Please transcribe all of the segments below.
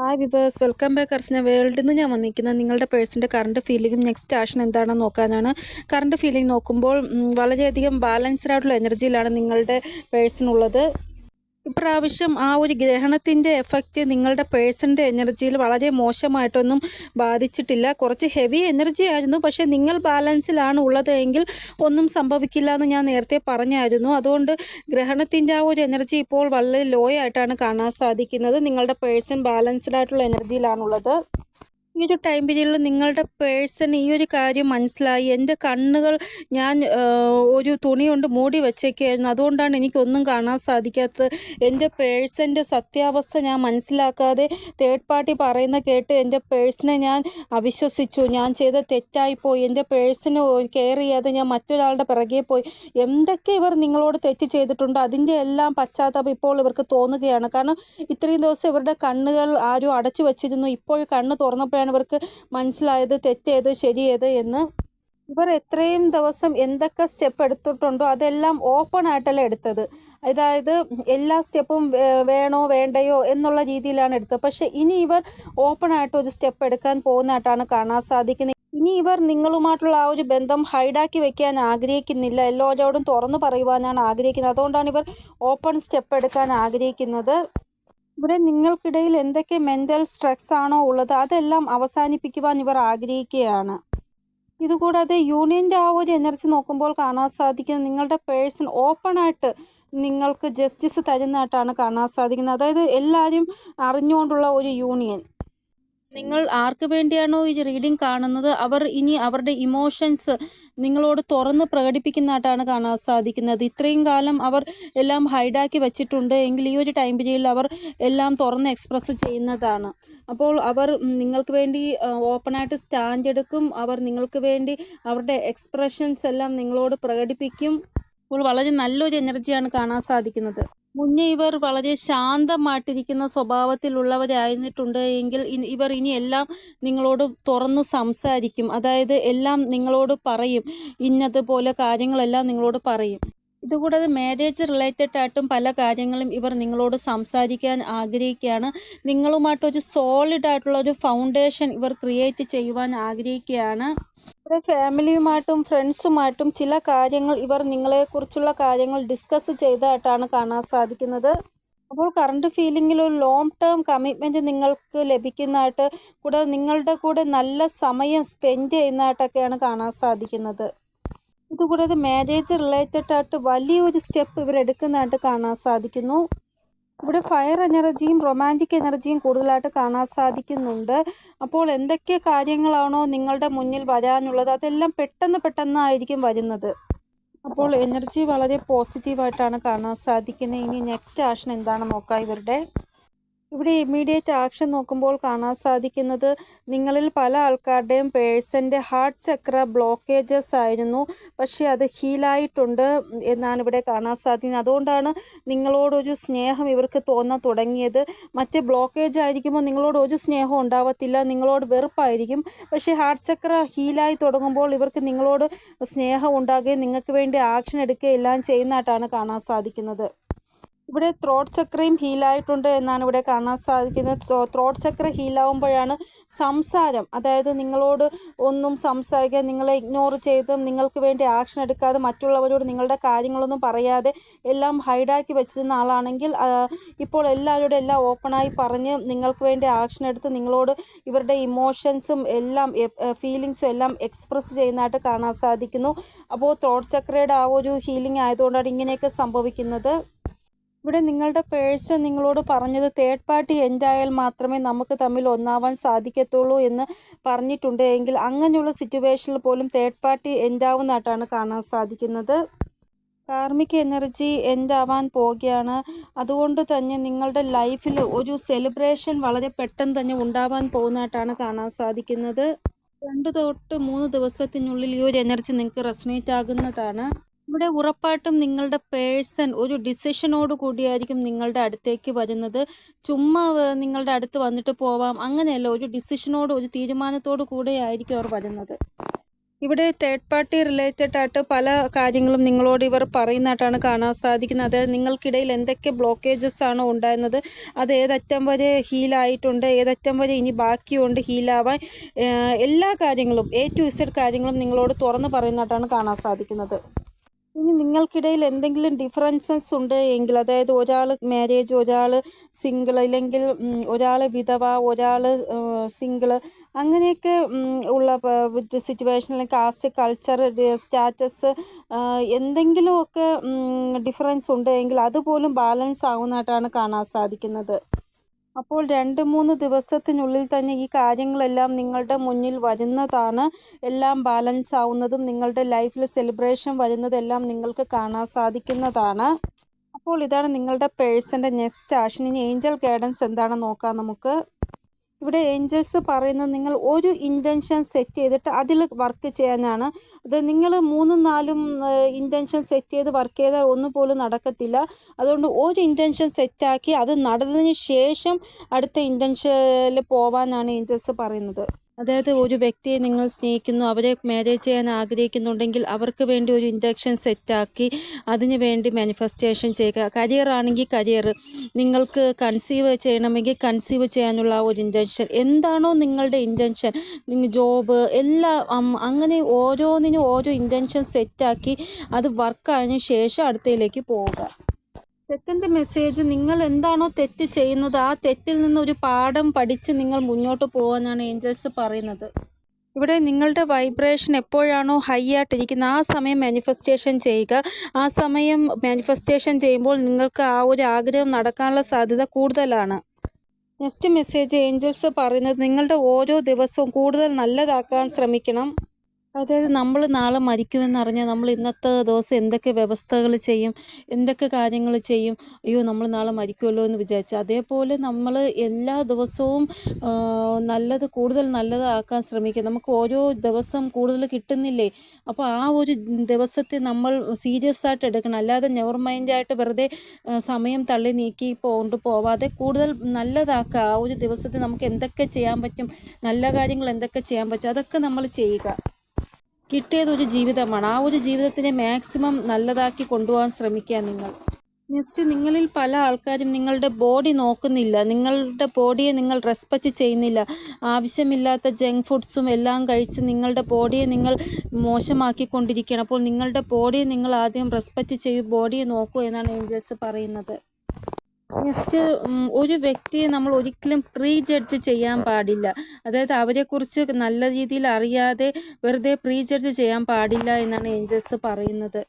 Hi viewers welcome back Archana വേൾഡിൽ നിന്ന് ഞാൻ വന്നിരിക്കുന്നത് നിങ്ങളുടെ പേഴ്സിന്റെ കറണ്ട് ഫീലിംഗും നെക്സ്റ്റ് ആക്ഷൻ എന്താണെന്ന് നോക്കാനാണ്. കറണ്ട് ഫീലിംഗ് നോക്കുമ്പോൾ വളരെയധികം ബാലൻസ്ഡ് ആയിട്ടുള്ള എനർജിയിലാണ് നിങ്ങളുടെ പേഴ്സിനുള്ളത്. ഇപ്രാവശ്യം ആ ഒരു ഗ്രഹണത്തിന്റെ എഫക്റ്റ് നിങ്ങളുടെ പേഴ്സന്റെ എനർജിയിൽ വളരെ മോശമായിട്ടൊന്നും ബാധിച്ചിട്ടില്ല. കുറച്ച് ഹെവി എനർജി ആയിരുന്നു. പക്ഷേ നിങ്ങൾ ബാലൻസിലാണ് ഉള്ളതെങ്കിൽ ഒന്നും സംഭവിക്കില്ല എന്ന് ഞാൻ നേരത്തെ പറഞ്ഞായിരുന്നു. അതുകൊണ്ട് ഗ്രഹണത്തിന്റെ ആ ഒരു എനർജി ഇപ്പോൾ വളരെ ലോ ആയിട്ടാണ് കാണാൻ സാധിക്കുന്നത്. നിങ്ങളുടെ പേഴ്സൺ ബാലൻസ്ഡ് ആയിട്ടുള്ള എനർജിയിലാണുള്ളത് ഈ ഒരു ടൈം പീരീഡിൽ നിങ്ങളുടെ പേഴ്സൺ ഈ ഒരു കാര്യം മനസ്സിലായി. എന്റെ കണ്ണുകൾ ഞാൻ ഒരു തുണി കൊണ്ട് മൂടി വെച്ചേക്കായിരുന്നു. അതുകൊണ്ടാണ് എനിക്കൊന്നും കാണാൻ സാധിക്കാത്തത്. എന്റെ പേഴ്സന്റെ സത്യാവസ്ഥ ഞാൻ മനസ്സിലാക്കാതെ തേർഡ് പാർട്ടി പറയുന്ന കേട്ട് എന്റെ പേഴ്സണെ ഞാൻ അവിശ്വസിച്ചു. ഞാൻ ചെയ്ത തെറ്റായിപ്പോയി എന്റെ പേഴ്സിന് കെയർ ചെയ്യാതെ ഞാൻ മറ്റൊരാളുടെ പിറകെ പോയി. എന്തൊക്കെ ഇവർ നിങ്ങളോട് തെറ്റ് ചെയ്തിട്ടുണ്ടോ? അതിന്റെ എല്ലാം പശ്ചാത്തലം ഇപ്പോൾ ഇവർക്ക് തോന്നുകയാണ്. കാരണം ഇത്രയും ദിവസം ഇവരുടെ കണ്ണുകൾ ആരും അടച്ചു വെച്ചിരുന്നു. ഇപ്പോൾ കണ്ണ് തുറന്നപ്പോഴാണ് ഇവർക്ക് മനസ്സിലായത് തെറ്റേത് ശരിയേത് എന്ന് ഇവർ എത്രയും ദിവസം എന്തൊക്കെ സ്റ്റെപ്പ് എടുത്തിട്ടുണ്ടോ അതെല്ലാം ഓപ്പൺ ആയിട്ടല്ല എടുത്തത്. അതായത് എല്ലാ സ്റ്റെപ്പും വേണോ വേണ്ടയോ എന്നുള്ള രീതിയിലാണ് എടുത്തത്. പക്ഷെ ഇനി ഇവർ ഓപ്പൺ ആയിട്ട് ഒരു സ്റ്റെപ്പ് എടുക്കാൻ പോകുന്നതായിട്ടാണ് കാണാൻ സാധിക്കുന്നത്. ഇനി ഇവർ നിങ്ങളുമായിട്ടുള്ള ആ ഒരു ബന്ധം ഹൈഡാക്കി വെക്കാൻ ആഗ്രഹിക്കുന്നില്ല. എല്ലാവരോടും തുറന്നു പറയുവാനാണ് ആഗ്രഹിക്കുന്നത്. അതുകൊണ്ടാണ് ഇവർ ഓപ്പൺ സ്റ്റെപ്പ് എടുക്കാൻ ആഗ്രഹിക്കുന്നത്. ഇവിടെ നിങ്ങൾക്കിടയിൽ എന്തൊക്കെ മെന്റൽ സ്ട്രെസ് ആണോ ഉള്ളത് അതെല്ലാം അവസാനിപ്പിക്കുവാൻ ഇവർ ആഗ്രഹിക്കുകയാണ്. ഇതുകൂടാതെ യൂണിയന്റെ ആ ഒരു എനർജി നോക്കുമ്പോൾ കാണാൻ സാധിക്കുന്നത് നിങ്ങളുടെ പേഴ്സൺ ഓപ്പണായിട്ട് നിങ്ങൾക്ക് ജസ്റ്റിസ് തരുന്നതായിട്ടാണ് കാണാൻ സാധിക്കുന്നത്. അതായത് എല്ലാവരും അറിഞ്ഞുകൊണ്ടുള്ള ഒരു യൂണിയൻ. നിങ്ങൾ ആർക്ക് വേണ്ടിയാണോ ഈ റീഡിംഗ് കാണുന്നത്? അവർ ഇനി അവരുടെ ഇമോഷൻസ് നിങ്ങളോട് തുറന്ന് പ്രകടിപ്പിക്കുന്നതായിട്ടാണ് കാണാൻ സാധിക്കുന്നത്. ഇത്രയും കാലം അവർ എല്ലാം ഹൈഡാക്കി വെച്ചിട്ടുണ്ട്. എങ്കിൽ ഈ ഒരു ടൈം പീരീഡിൽ അവർ എല്ലാം തുറന്ന് എക്സ്പ്രസ് ചെയ്യുന്നതാണ്. അപ്പോൾ അവർ നിങ്ങൾക്ക് വേണ്ടി ഓപ്പണായിട്ട് സ്റ്റാൻഡ് എടുക്കും. അവർ നിങ്ങൾക്ക് വേണ്ടി അവരുടെ എക്സ്പ്രഷൻസ് എല്ലാം നിങ്ങളോട് പ്രകടിപ്പിക്കും. അപ്പോൾ വളരെ നല്ലൊരു എനർജിയാണ് കാണാൻ സാധിക്കുന്നത്. മുന്നേ ഇവർ വളരെ ശാന്തമായിട്ടിരിക്കുന്ന സ്വഭാവത്തിലുള്ളവരായിരുന്നിട്ടുണ്ട് എങ്കിൽ ഇവർ ഇനി എല്ലാം നിങ്ങളോട് തുറന്ന് സംസാരിക്കും. അതായത് എല്ലാം നിങ്ങളോട് പറയും. ഇന്നതുപോലെ കാര്യങ്ങളെല്ലാം നിങ്ങളോട് പറയും. ഇതുകൂടാതെ മാരേജ് റിലേറ്റഡ് ആയിട്ടും പല കാര്യങ്ങളും ഇവർ നിങ്ങളോട് സംസാരിക്കാൻ ആഗ്രഹിക്കുകയാണ്. നിങ്ങളുമായിട്ടൊരു സോളിഡ് ആയിട്ടുള്ള ഒരു ഫൗണ്ടേഷൻ ഇവർ ക്രിയേറ്റ് ചെയ്യുവാൻ ആഗ്രഹിക്കുകയാണ്. ഇവിടെ ഫാമിലിയുമായിട്ടും ഫ്രണ്ട്സുമായിട്ടും ചില കാര്യങ്ങൾ ഇവർ നിങ്ങളെക്കുറിച്ചുള്ള കാര്യങ്ങൾ ഡിസ്കസ് ചെയ്തതായിട്ടാണ് കാണാൻ സാധിക്കുന്നത്. അപ്പോൾ കറണ്ട് ഫീലിംഗിൽ ഒരു ലോങ് ടേം കമ്മിറ്റ്മെന്റ് നിങ്ങൾക്ക് ലഭിക്കുന്നതായിട്ട് കൂടാതെ നിങ്ങളുടെ കൂടെ നല്ല സമയം സ്പെൻഡ് ചെയ്യുന്നതായിട്ടൊക്കെയാണ് കാണാൻ സാധിക്കുന്നത്. ഇതുകൂടാതെ മാരേജ് റിലേറ്റഡ് ആയിട്ട് വലിയൊരു സ്റ്റെപ്പ് ഇവർ എടുക്കുന്നതായിട്ട് കാണാൻ സാധിക്കുന്നു. ഇവിടെ ഫയർ എനർജിയും റൊമാന്റിക് എനർജിയും കൂടുതലായിട്ട് കാണാൻ സാധിക്കുന്നുണ്ട്. അപ്പോൾ എന്തൊക്കെ കാര്യങ്ങളാണോ നിങ്ങളുടെ മുന്നിൽ വരാനുള്ളത്? അതെല്ലാം പെട്ടെന്ന് പെട്ടെന്നായിരിക്കും വരുന്നത്. അപ്പോൾ എനർജി വളരെ പോസിറ്റീവായിട്ടാണ് കാണാൻ സാധിക്കുന്നത്. ഇനി നെക്സ്റ്റ് ആഷൻ എന്താണ് നോക്കാം ഇവരുടെ ഇവിടെ ഇമ്മീഡിയറ്റ് ആക്ഷൻ നോക്കുമ്പോൾ കാണാൻ സാധിക്കുന്നത് നിങ്ങളിൽ പല ആൾക്കാരുടെയും പേഴ്സന്റെ ഹാർട്ട് ചക്ര ബ്ലോക്കേജസ് ആയിരുന്നു. പക്ഷേ അത് ഹീലായിട്ടുണ്ട് എന്നാണ് ഇവിടെ കാണാൻ സാധിക്കുന്നത്. അതുകൊണ്ടാണ് നിങ്ങളോടൊരു സ്നേഹം ഇവർക്ക് തോന്നാൻ തുടങ്ങിയത്. മറ്റേ ബ്ലോക്കേജ് ആയിരിക്കുമ്പോൾ നിങ്ങളോട് ഒരു സ്നേഹം ഉണ്ടാവത്തില്ല. നിങ്ങളോട് വെറുപ്പായിരിക്കും. പക്ഷേ ഹാർട്ട് ചക്ര ഹീലായി തുടങ്ങുമ്പോൾ ഇവർക്ക് നിങ്ങളോട് സ്നേഹം ഉണ്ടാകുകയും നിങ്ങൾക്ക് വേണ്ടി ആക്ഷൻ എടുക്കുകയും എല്ലാം ചെയ്യുന്നതായിട്ടാണ് കാണാൻ സാധിക്കുന്നത്. ഇവിടെ ത്രോട്ട് ചക്രയും ഹീലായിട്ടുണ്ട് എന്നാണ് ഇവിടെ കാണാൻ സാധിക്കുന്നത്. ത്രോട്ട് ചക്ര ഹീലാവുമ്പോഴാണ് സംസാരം. അതായത് നിങ്ങളോട് ഒന്നും സംസാരിക്കാൻ നിങ്ങളെ ഇഗ്നോർ ചെയ്തും നിങ്ങൾക്ക് വേണ്ടി ആക്ഷൻ എടുക്കാതെ മറ്റുള്ളവരോട് നിങ്ങളുടെ കാര്യങ്ങളൊന്നും പറയാതെ എല്ലാം ഹൈഡാക്കി വെച്ചിരുന്ന ആളാണെങ്കിൽ ഇപ്പോൾ എല്ലാവരോടും എല്ലാം ഓപ്പണായി പറഞ്ഞ് നിങ്ങൾക്ക് വേണ്ടി ആക്ഷൻ എടുത്ത് നിങ്ങളോട് ഇവരുടെ ഇമോഷൻസും എല്ലാം ഫീലിങ്സും എല്ലാം എക്സ്പ്രസ് ചെയ്യുന്നതായിട്ട് കാണാൻ സാധിക്കുന്നു. അപ്പോൾ ത്രോട്ട് ചക്രയുടെ ആ ഒരു ഹീലിംഗ് ആയതുകൊണ്ടാണ് ഇങ്ങനെയൊക്കെ സംഭവിക്കുന്നത്. ഇവിടെ നിങ്ങളുടെ പേഴ്സൺ നിങ്ങളോട് പറഞ്ഞത് തേർഡ് പാർട്ടി എൻഡായാൽ മാത്രമേ നമുക്ക് തമ്മിൽ ഒന്നാവാൻ സാധിക്കത്തുള്ളൂ എന്ന് പറഞ്ഞിട്ടുണ്ട്. എങ്കിൽ അങ്ങനെയുള്ള സിറ്റുവേഷനിൽ പോലും തേർഡ് പാർട്ടി എൻഡാവുന്നതായിട്ടാണ് കാണാൻ സാധിക്കുന്നത്. കാർമിക് എനർജി എൻഡാവാൻ പോവുകയാണ്. അതുകൊണ്ട് തന്നെ നിങ്ങളുടെ ലൈഫിൽ ഒരു സെലിബ്രേഷൻ വളരെ പെട്ടെന്ന് തന്നെ ഉണ്ടാവാൻ പോകുന്നതായിട്ടാണ് കാണാൻ സാധിക്കുന്നത്. രണ്ട് തൊട്ട് മൂന്ന് ദിവസത്തിനുള്ളിൽ ഈ ഒരു എനർജി നിങ്ങൾക്ക് റെസനേറ്റ് ആകുന്നതാണ്. ഇവിടെ ഉറപ്പായിട്ടും നിങ്ങളുടെ പേഴ്സൺ ഒരു ഡിസിഷനോട് കൂടിയായിരിക്കും നിങ്ങളുടെ അടുത്തേക്ക് വരുന്നത്. ചുമ്മാ നിങ്ങളുടെ അടുത്ത് വന്നിട്ട് പോവാം. അങ്ങനെയല്ല ഒരു ഡിസിഷനോട് ഒരു തീരുമാനത്തോട് കൂടെ ആയിരിക്കും അവർ വരുന്നത്. ഇവിടെ തേർഡ് പാർട്ടി റിലേറ്റഡ് ആയിട്ട് പല കാര്യങ്ങളും നിങ്ങളോട് ഇവർ പറയുന്നതായിട്ടാണ് കാണാൻ സാധിക്കുന്നത്. അതായത് നിങ്ങൾക്കിടയിൽ എന്തൊക്കെ ബ്ലോക്കേജസ് ആണോ ഉണ്ടായിരുന്നത്? അത് ഏതറ്റം വരെ ഹീലായിട്ടുണ്ട് ഏതറ്റം വരെ ഇനി ബാക്കിയുണ്ട് ഹീലാവാൻ എല്ലാ കാര്യങ്ങളും എ ടു ഇസഡ് കാര്യങ്ങളും നിങ്ങളോട് തുറന്ന് പറയുന്നതായിട്ടാണ് കാണാൻ സാധിക്കുന്നത്. ഇനി നിങ്ങൾക്കിടയിൽ എന്തെങ്കിലും ഡിഫറൻസസ് ഉണ്ട് എങ്കിൽ അതായത് ഒരാൾ മാരേജ് ഒരാൾ സിംഗിൾ അല്ലെങ്കിൽ ഒരാൾ വിധവ ഒരാൾ സിംഗിൾ അങ്ങനെയൊക്കെ ഉള്ള സിറ്റുവേഷനിൽ കാസ്റ്റ് കൾച്ചർ സ്റ്റാറ്റസ് എന്തെങ്കിലുമൊക്കെ ഡിഫറൻസ് ഉണ്ട് എങ്കിൽ അതുപോലും ബാലൻസ് ആവുന്നതായിട്ടാണ് കാണാൻ സാധിക്കുന്നത്. അപ്പോൾ രണ്ട് മൂന്ന് ദിവസത്തിനുള്ളിൽ തന്നെ ഈ കാര്യങ്ങളെല്ലാം നിങ്ങളുടെ മുന്നിൽ വരുന്നതാണ്. എല്ലാം ബാലൻസ് ആവുന്നതും നിങ്ങളുടെ ലൈഫിൽ സെലിബ്രേഷൻ വരുന്നതെല്ലാം നിങ്ങൾക്ക് കാണാൻ സാധിക്കുന്നതാണ്. അപ്പോൾ ഇതാണ് നിങ്ങളുടെ പേഴ്സന്റെ നെക്സ്റ്റ് ആഷൻ ഇനി ഏഞ്ചൽ ഗൈഡൻസ് എന്താണെന്ന് നോക്കാം നമുക്ക്. ഇവിടെ ഏഞ്ചൽസ് പറയുന്നത് നിങ്ങൾ ഒരു ഇന്റൻഷൻ സെറ്റ് ചെയ്തിട്ട് അതിൽ വർക്ക് ചെയ്യാനാണ്. അത് നിങ്ങൾ മൂന്നും നാലും ഇന്റൻഷൻ സെറ്റ് ചെയ്ത് വർക്ക് ചെയ്താൽ ഒന്നും പോലും നടക്കത്തില്ല. അതുകൊണ്ട് ഒരു ഇന്റൻഷൻ സെറ്റാക്കി അത് നടന്നതിന് ശേഷം അടുത്ത ഇന്റൻഷനിൽ പോവാനാണ് ഏഞ്ചൽസ് പറയുന്നത്. അതായത് ഒരു വ്യക്തിയെ നിങ്ങൾ സ്നേഹിക്കുന്നു അവരെ മാരേജ് ചെയ്യാൻ ആഗ്രഹിക്കുന്നുണ്ടെങ്കിൽ അവർക്ക് വേണ്ടി ഒരു ഇൻഡക്ഷൻ സെറ്റാക്കി അതിന് വേണ്ടി മാനിഫെസ്റ്റേഷൻ ചെയ്യുക. കരിയർ ആണെങ്കിൽ കരിയർ നിങ്ങൾക്ക് കൺസീവ് ചെയ്യണമെങ്കിൽ കൺസീവ് ചെയ്യാനുള്ള ഒരു ഇന്റൻഷൻ എന്താണോ നിങ്ങളുടെ ഇന്റൻഷൻ നിങ്ങൾ ജോബ് എല്ലാ അങ്ങനെ ഓരോന്നിനും ഓരോ ഇന്റൻഷൻ സെറ്റാക്കി അത് വർക്കായതിനു ശേഷം അടുത്തയിലേക്ക് പോവുക. സെക്കൻഡ് മെസ്സേജ് നിങ്ങൾ എന്താണോ തെറ്റ് ചെയ്യുന്നത് ആ തെറ്റിൽ നിന്ന് ഒരു പാഠം പഠിച്ച് നിങ്ങൾ മുന്നോട്ട് പോകാനാണ് ഏഞ്ചൽസ് പറയുന്നത്. ഇവിടെ നിങ്ങളുടെ വൈബ്രേഷൻ എപ്പോഴാണോ ഹൈ ആയിട്ടിരിക്കുന്നത് ആ സമയം മാനിഫെസ്റ്റേഷൻ ചെയ്യുക. ആ സമയം മാനിഫെസ്റ്റേഷൻ ചെയ്യുമ്പോൾ നിങ്ങൾക്ക് ആ ഒരു ആഗ്രഹം നടക്കാനുള്ള സാധ്യത കൂടുതലാണ്. നെക്സ്റ്റ് മെസ്സേജ് ഏഞ്ചൽസ് പറയുന്നത് നിങ്ങളുടെ ഓരോ ദിവസവും കൂടുതൽ നല്ലതാക്കാൻ ശ്രമിക്കണം. അതായത് നമ്മൾ നാളെ മരിക്കുമെന്നറിഞ്ഞാൽ നമ്മൾ ഇന്നത്തെ ദിവസം എന്തൊക്കെ വ്യവസ്ഥകൾ ചെയ്യും എന്തൊക്കെ കാര്യങ്ങൾ ചെയ്യും അയ്യോ നമ്മൾ നാളെ മരിക്കുമല്ലോ എന്ന് വിചാരിച്ചു. അതേപോലെ നമ്മൾ എല്ലാ ദിവസവും നല്ലത് കൂടുതൽ നല്ലതാക്കാൻ ശ്രമിക്കുക. നമുക്ക് ഓരോ ദിവസം കൂടുതൽ കിട്ടുന്നില്ലേ? അപ്പോൾ ആ ഒരു ദിവസത്തെ നമ്മൾ സീരിയസ് ആയിട്ട് എടുക്കണം. അല്ലാതെ നെവർ മൈൻഡായിട്ട് വെറുതെ സമയം തള്ളി നീക്കി കൊണ്ട് പോവാതെ കൂടുതൽ നല്ലതാക്കുക ആ ഒരു ദിവസത്തെ നമുക്ക് എന്തൊക്കെ ചെയ്യാൻ പറ്റും നല്ല കാര്യങ്ങൾ എന്തൊക്കെ ചെയ്യാൻ പറ്റും അതൊക്കെ നമ്മൾ ചെയ്യുക. കിട്ടിയത് ഒരു ജീവിതമാണ്. ആ ഒരു ജീവിതത്തിനെ മാക്സിമം നല്ലതാക്കി കൊണ്ടുപോകാൻ ശ്രമിക്കുക നിങ്ങൾ. നെക്സ്റ്റ് നിങ്ങളിൽ പല ആൾക്കാരും നിങ്ങളുടെ ബോഡി നോക്കുന്നില്ല. നിങ്ങളുടെ ബോഡിയെ നിങ്ങൾ റെസ്പെക്റ്റ് ചെയ്യുന്നില്ല. ആവശ്യമില്ലാത്ത ജങ്ക് ഫുഡ്സും എല്ലാം കഴിച്ച് നിങ്ങളുടെ ബോഡിയെ നിങ്ങൾ മോശമാക്കിക്കൊണ്ടിരിക്കുകയാണ്. അപ്പോൾ നിങ്ങളുടെ ബോഡിയെ നിങ്ങൾ ആദ്യം റെസ്പെക്റ്റ് ചെയ്യൂ ബോഡിയെ നോക്കൂ എന്നാണ് ഏഞ്ചൽസ് പറയുന്നത്. നെക്സ്റ്റ് ഒരു വ്യക്തിയെ നമ്മൾ ഒരിക്കലും പ്രീ ജഡ്ജ് ചെയ്യാൻ പാടില്ല. അതായത് അവരെക്കുറിച്ച് നല്ല രീതിയിൽ അറിയാതെ വെറുതെ പ്രീ ജഡ്ജ് ചെയ്യാൻ പാടില്ല എന്നാണ് ഏഞ്ചൽസ് പറയുന്നത്.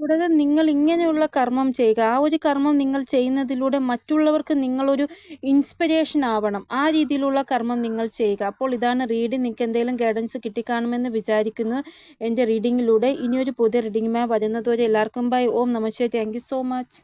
കൂടാതെ നിങ്ങൾ ഇങ്ങനെയുള്ള കർമ്മം ചെയ്യുക. ആ ഒരു കർമ്മം നിങ്ങൾ ചെയ്യുന്നതിലൂടെ മറ്റുള്ളവർക്ക് നിങ്ങളൊരു ഇൻസ്പിരേഷൻ ആവണം. ആ രീതിയിലുള്ള കർമ്മം നിങ്ങൾ ചെയ്യുക. അപ്പോൾ ഇതാണ് റീഡിങ് നിങ്ങൾക്ക് എന്തെങ്കിലും ഗൈഡൻസ് കിട്ടിക്കാണുമെന്ന് വിചാരിക്കുന്നു എന്റെ റീഡിങ്ങിലൂടെ ഇനിയൊരു പുതിയ റീഡിങ്ങുമായി വരുന്നതുവരെ എല്ലാവർക്കും ബൈ ഓം നമസ്തേ താങ്ക് സോ മച്ച്